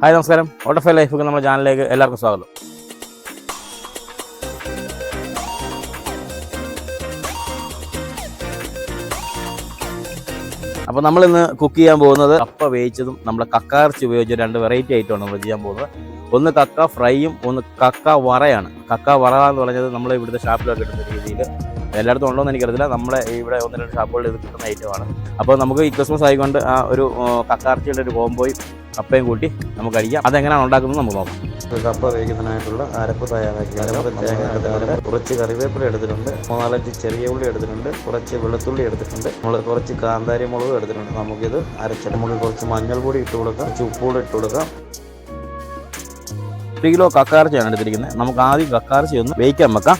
Hi നമസ്കാരം. ഓട്ടോഫൈ life നമ്മുടെ ചാനലിലേക്ക് എല്ലാവർക്കും സ്വാഗതം. അപ്പോൾ നമ്മൾ ഇന്ന് കുക്ക് ചെയ്യാൻ പോകുന്നത് കപ്പ വേവിച്ചതും നമ്മുടെ കക്കാർച്ചി ഉപയോഗിച്ച രണ്ട് വെറൈറ്റി ഐറ്റമാണ് നമ്മൾ ചെയ്യാൻ പോകുന്നത്. ഒന്ന് കക്ക ഫ്രൈയും ഒന്ന് കക്ക വറയാണ്. കക്ക വറ എന്ന് പറഞ്ഞത് നമ്മൾ ഇവിടുത്തെ ഷാപ്പിലൊക്കെ കിട്ടുന്ന രീതിയിൽ. എല്ലായിടത്തും ഉണ്ടോ എന്ന് എനിക്കറിയില്ല നമ്മളെ ഇവിടെ ഒന്ന് രണ്ട് ഷാപ്പുകളിൽ ഇത് കിട്ടുന്ന ഐറ്റമാണ് അപ്പോൾ നമുക്ക് ഈ ക്രിസ്മസ് ആയിക്കൊണ്ട് ആ ഒരു കക്കാർച്ചിയുടെ ഒരു കോമ്പോയും കപ്പയും കൂട്ടി നമുക്ക് അടിക്കാം. അതെങ്ങനെയാണ് ഉണ്ടാക്കുന്നത് നമുക്ക് നോക്കാം. കപ്പ വേവിക്കുന്നതിനായിട്ടുള്ള അരപ്പ് തയ്യാറാക്കി. അരപ്പ് തേങ്ങ കുറച്ച് കറിവേപ്പില എടുത്തിട്ടുണ്ട്. മൂന്നാലഞ്ച് ചെറിയ ഉള്ളി എടുത്തിട്ടുണ്ട്. കുറച്ച് വെളുത്തുള്ളി എടുത്തിട്ടുണ്ട്. നമ്മൾ കുറച്ച് കാന്താരി മുളക് എടുത്തിട്ടുണ്ട്. നമുക്കിത് അരച്ചിട്ട് നമുക്ക് കുറച്ച് മഞ്ഞൾപ്പൊടി ഇട്ട് കൊടുക്കാം. കുറച്ച് ഉപ്പുകൂടി ഇട്ട് കൊടുക്കാം. ഒരു കിലോ കക്കാർച്ചയാണ് എടുത്തിരിക്കുന്നത്. നമുക്ക് ആദ്യം കക്കാർച്ചി ഒന്ന് വേവിക്കാൻ വെക്കാം.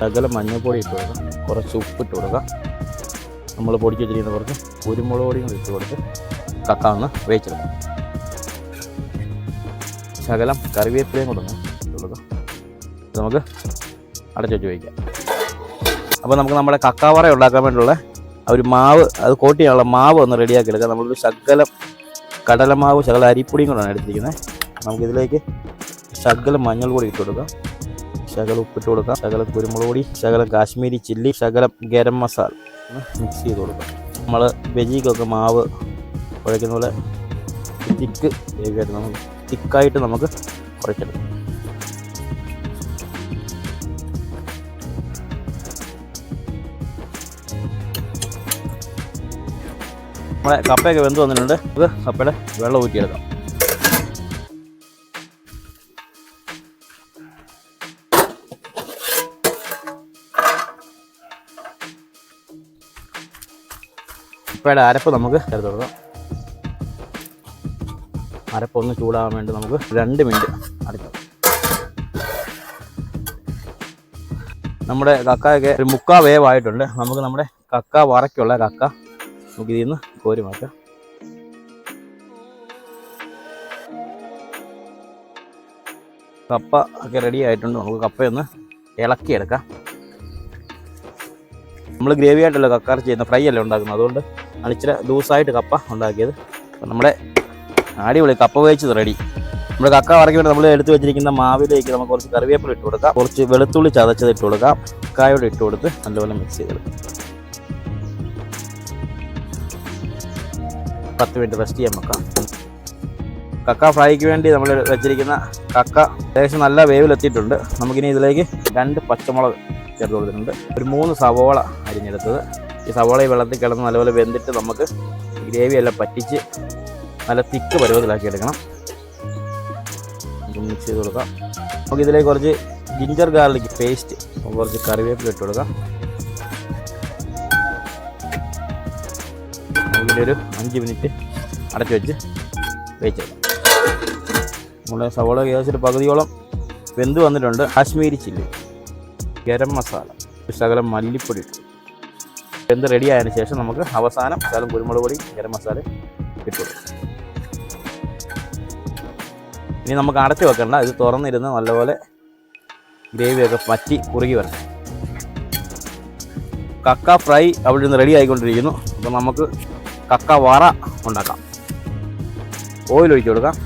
ശകലം മഞ്ഞൾപ്പൊടി ഇട്ട് കൊടുക്കാം. കുറച്ച് ഉപ്പ് ഇട്ട് കൊടുക്കാം. നമ്മൾ പൊടിച്ച് വെച്ചിരിക്കുന്ന കുറച്ച് കുരുമുളക് പൊടിയും ഇട്ട് കൊടുത്ത് കക്ക ഒന്ന് വേവിച്ചെടുക്കാം ശകലം കറിവേപ്പിലയും കൂടെ ഒന്ന് നമുക്ക് അടച്ചു വെച്ച് വയ്ക്കാം അപ്പോൾ നമുക്ക് നമ്മുടെ കക്കാവറ ഉണ്ടാക്കാൻ വേണ്ടിയുള്ള ഒരു മാവ് അത് കോട്ട് ചെയ്യാനുള്ള മാവ് ഒന്ന് റെഡിയാക്കി എടുക്കാം. നമ്മളൊരു ശകലം കടലമാവ് ശകലം അരിപ്പൊടിയും കൂടെയാണ് എടുത്തിരിക്കുന്നത്. നമുക്കിതിലേക്ക് ശകലം മഞ്ഞൾ പൊടി ഇട്ട് കൊടുക്കാം. ശകലം ഉപ്പിട്ട് കൊടുക്കാം. ശകലം കുരുമുളക് പൊടി ശകലം കാശ്മീരി ചില്ലി ശകലം ഗരം മസാല മിക്സ് ചെയ്ത് കൊടുക്കാം. നമ്മൾ വെജിക്കൊക്കെ മാവ് കുഴയ്ക്കുന്ന പോലെ തിക്ക് വേവിയായിട്ട് നമുക്ക് തിക്കായിട്ട് നമുക്ക് കുറയ്ക്കണം നമ്മളെ കപ്പയൊക്കെ വെന്ത് വന്നിട്ടുണ്ട്. നമുക്ക് കപ്പയുടെ വെള്ളം ഊറ്റിയെടുക്കാം. കപ്പയുടെ അരപ്പ് നമുക്ക് ചേർത്ത് കൊടുക്കാം. അരപ്പ് ഒന്ന് ചൂടാകാൻ വേണ്ടി നമുക്ക് രണ്ട് മിനിറ്റ് അടയ്ക്കാം നമ്മുടെ കക്കയൊക്കെ ഒരു മുക്കാ വേവായിട്ടുണ്ട്. നമുക്ക് നമ്മുടെ കക്ക വറയ്ക്കുള്ള കക്ക നമുക്ക് ഇതിൽ നിന്ന് കോരി മാറ്റാം. കപ്പ ഒക്കെ റെഡി ആയിട്ടുണ്ട്. നമുക്ക് കപ്പയൊന്ന് ഇളക്കിയെടുക്കാം. നമ്മൾ ഗ്രേവി ആയിട്ടല്ല കക്കാർ ചെയ്യുന്ന ഫ്രൈ അല്ലേ ഉണ്ടാക്കുന്നത്? അതുകൊണ്ട് ആണ് ഇച്ചിരി ലൂസായിട്ട് കപ്പ ഉണ്ടാക്കിയത്. നമ്മുടെ അടിപൊളി കപ്പ വേവിച്ചത് റെഡി നമ്മൾ കക്ക വറക്കി വേണ്ടി നമ്മൾ എടുത്തു വെച്ചിരിക്കുന്ന മാവിലേക്ക് നമുക്ക് കുറച്ച് കറിവേപ്പില ഇട്ട് കൊടുക്കാം. കുറച്ച് വെളുത്തുള്ളി ചതച്ചത് ഇട്ട് കൊടുക്കാം. കായോട് ഇട്ട് കൊടുത്ത് നല്ലപോലെ മിക്സ് ചെയ്തെടുക്കാം പത്ത് മിനിറ്റ് റെസ്റ്റ് ചെയ്യാൻ വെക്കാം. കക്ക ഫ്രൈക്ക് വേണ്ടി നമ്മൾ വെച്ചിരിക്കുന്ന കക്ക ഏകദേശം നല്ല വേവിലെത്തിയിട്ടുണ്ട്. നമുക്കിനി ഇതിലേക്ക് രണ്ട് പച്ചമുളക് ചേർത്ത് കൊടുത്തിട്ടുണ്ട്. ഒരു മൂന്ന് സവോള അരിഞ്ഞെടുത്തത്. ഈ സവോള ഈ വെള്ളത്തിൽ കിടന്ന് നല്ലപോലെ വെന്തിട്ട് നമുക്ക് ഗ്രേവി എല്ലാം പറ്റിച്ച് നല്ല തിക്ക് പരുവത്തിലാക്കി എടുക്കണം. മിക്സ് ചെയ്ത് കൊടുക്കാം. നമുക്ക് ഇതിലേക്ക് കുറച്ച് ജിഞ്ചർ ഗാർലിക് പേസ്റ്റ് കുറച്ച് കറിവേപ്പില ഇട്ട് കൊടുക്കാം. നമുക്കിനി ഒരു അഞ്ച് മിനിറ്റ് അടച്ചു വെച്ച് വേവിച്ചെടുക്കാം നമ്മുടെ സവോള ഏകദേശം പകുതിയോളം വെന്ത് വന്നിട്ടുണ്ട്. കാശ്മീരി ചില്ലി ഗരം മസാല ശകലം മല്ലിപ്പൊടി വെന്ത് റെഡി ആയതിനു ശേഷം നമുക്ക് അവസാനം ശകലം കുരുമുളക് പൊടി ഗരം മസാല ഇട്ടു കൊടുക്കും. ഇനി നമുക്ക് അടച്ചു വെക്കണ്ട. ഇത് തുറന്നിരുന്ന് നല്ലപോലെ ഗ്രേവിയൊക്കെ പറ്റി കുറുകി വരണം. കക്ക ഫ്രൈ അവിടെ നിന്ന് റെഡി ആയിക്കൊണ്ടിരിക്കുന്നു. അപ്പം നമുക്ക് കക്ക വറ ഉണ്ടാക്കാം. ഓയിൽ ഒഴിച്ചു കൊടുക്കാം.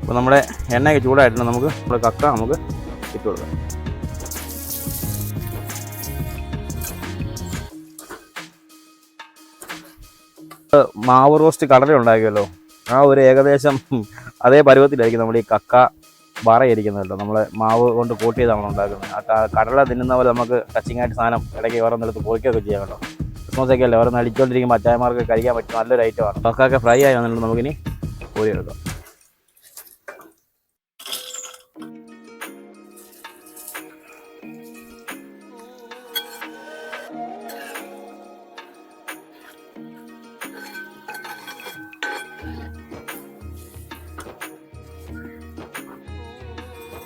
അപ്പോൾ നമ്മുടെ എണ്ണയൊക്കെ ചൂടായിട്ടുണ്ട്. നമുക്ക് നമ്മുടെ കക്ക നമുക്ക് ഇട്ട് കൊടുക്കാം. മാവ് റോസ്റ്റ് കടല ഉണ്ടാക്കിയല്ലോ. ആ ഒരു ഏകദേശം അതേ പരുവത്തിലായിരിക്കും നമ്മൾ ഈ കക്ക വറയിരിക്കുന്നല്ലോ നമ്മൾ മാവ് കൊണ്ട് കൂട്ടി നമ്മൾ ഉണ്ടാക്കുന്നത്. ആ കടല തിന്നുന്ന പോലെ നമുക്ക് ടച്ചിങ് ആയിട്ട് സാധനം ഇടയ്ക്ക് വേറെ നിലത്ത് പൊയ്ക്കൊക്കെ ചെയ്യാം കേട്ടോ. ക്രിസ്മസ് ഒക്കെ അല്ലേ? ഓരോ അടിച്ചുകൊണ്ടിരിക്കുമ്പോൾ അച്ചായമാർക്ക് കഴിക്കാൻ പറ്റും നല്ലൊരു ഐറ്റമാണ് കക്കൊക്കെ ഫ്രൈ ആയി വന്നിട്ട് നമുക്കിനി പൂരി എടുക്കാം.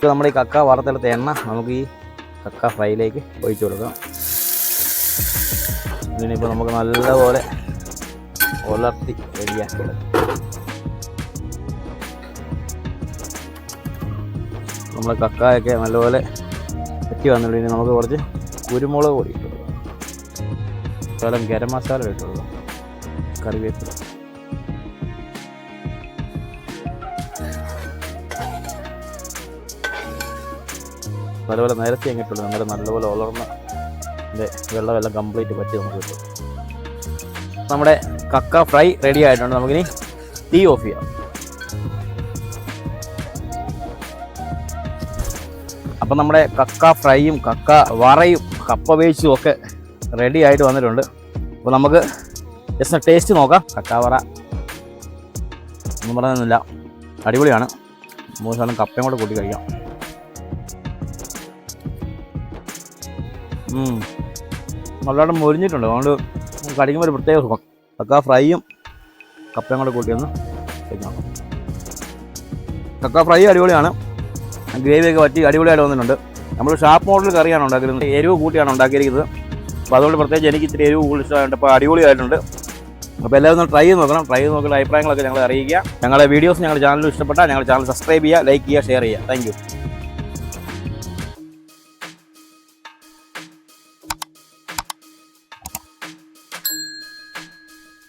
ഇത് നമ്മുടെ ഈ കക്ക വറുത്തെടുത്ത എണ്ണ നമുക്ക് ഈ കക്ക ഫ്രൈയിലേക്ക് ഒഴിച്ചു കൊടുക്കാം. ഇതിനിപ്പോൾ നമുക്ക് നല്ലപോലെ ഉലർത്തി റെഡിയാക്കി നമ്മൾ കക്കായൊക്കെ നല്ലപോലെ പറ്റി വന്നുള്ളൂ ഇനി നമുക്ക് കുറച്ച് കുരുമുളക് പൊടി ഇട്ടു കൊടുക്കാം. ഗരം മസാല ഇട്ടു കൊടുക്കാം. കറിവേപ്പില. നല്ലപോലെ നേരത്തെ അങ്ങിട്ടുള്ളൂ നമ്മുടെ നല്ലപോലെ ഉളർന്ന ഇതിന്റെ വെള്ളമെല്ലാം കംപ്ലീറ്റ് പറ്റി നമുക്ക് കിട്ടും. നമ്മുടെ കക്ക ഫ്രൈ റെഡി ആയിട്ടുണ്ട്. നമുക്കിനി തീ ഓഫ് ചെയ്യാം. അപ്പം നമ്മുടെ കക്ക ഫ്രൈയും കക്ക വറയും കപ്പ വേച്ചും ഒക്കെ റെഡി ആയിട്ട് വന്നിട്ടുണ്ട്. അപ്പോൾ നമുക്ക് ജസ്റ്റ് ടേസ്റ്റ് നോക്കാം. കക്ക വറ ഒന്നും പറയുന്നില്ല അടിപൊളിയാണ്. മൂന്ന് സാധനം കപ്പയും കൂടെ കൂട്ടി കഴിക്കാം. നല്ലവണ്ണം മൊരിഞ്ഞിട്ടുണ്ട്. അതുകൊണ്ട് കടിക്കുമ്പോൾ ഒരു പ്രത്യേക സുഖം. കക്ക ഫ്രൈയും കപ്പയും കൂടെ കൂട്ടി ഒന്ന് കഴിക്കണം കക്ക ഫ്രൈ അടിപൊളിയാണ്. ഗ്രേവിയൊക്കെ പറ്റി അടിപൊളിയായിട്ട് വന്നിട്ടുണ്ട്. നമ്മൾ ഷാപ്പ് മോഡൽ കറിയാണ് ഉണ്ടാക്കിയിരുന്നത്. എരിവ് കൂട്ടിയാണ് ഉണ്ടാക്കിയിരിക്കുന്നത്. അപ്പോൾ അതുകൊണ്ട് പ്രത്യേകിച്ച് എനിക്ക് ഇത്തിരി എരിവ് കൂടുതൽ ഇഷ്ടമായിട്ട് അപ്പോൾ അടിപൊളിയായിട്ടുണ്ട്. അപ്പോൾ എല്ലാവരും ഒന്ന് ട്രൈ ചെയ്ത് നോക്കണം. ട്രൈ ചെയ്ത് നോക്കിയുള്ള അഭിപ്രായങ്ങളൊക്കെ ഞങ്ങളെ അറിയിക്കുക. ഞങ്ങളുടെ വീഡിയോസ് ഞങ്ങളുടെ ചാനൽ ഇഷ്ടപ്പെട്ടാൽ ഞങ്ങളുടെ ചാനൽ സബ്സ്ക്രൈബ് ചെയ്യുക ലൈക്ക് ചെയ്യുക ഷെയർ ചെയ്യുക. താങ്ക്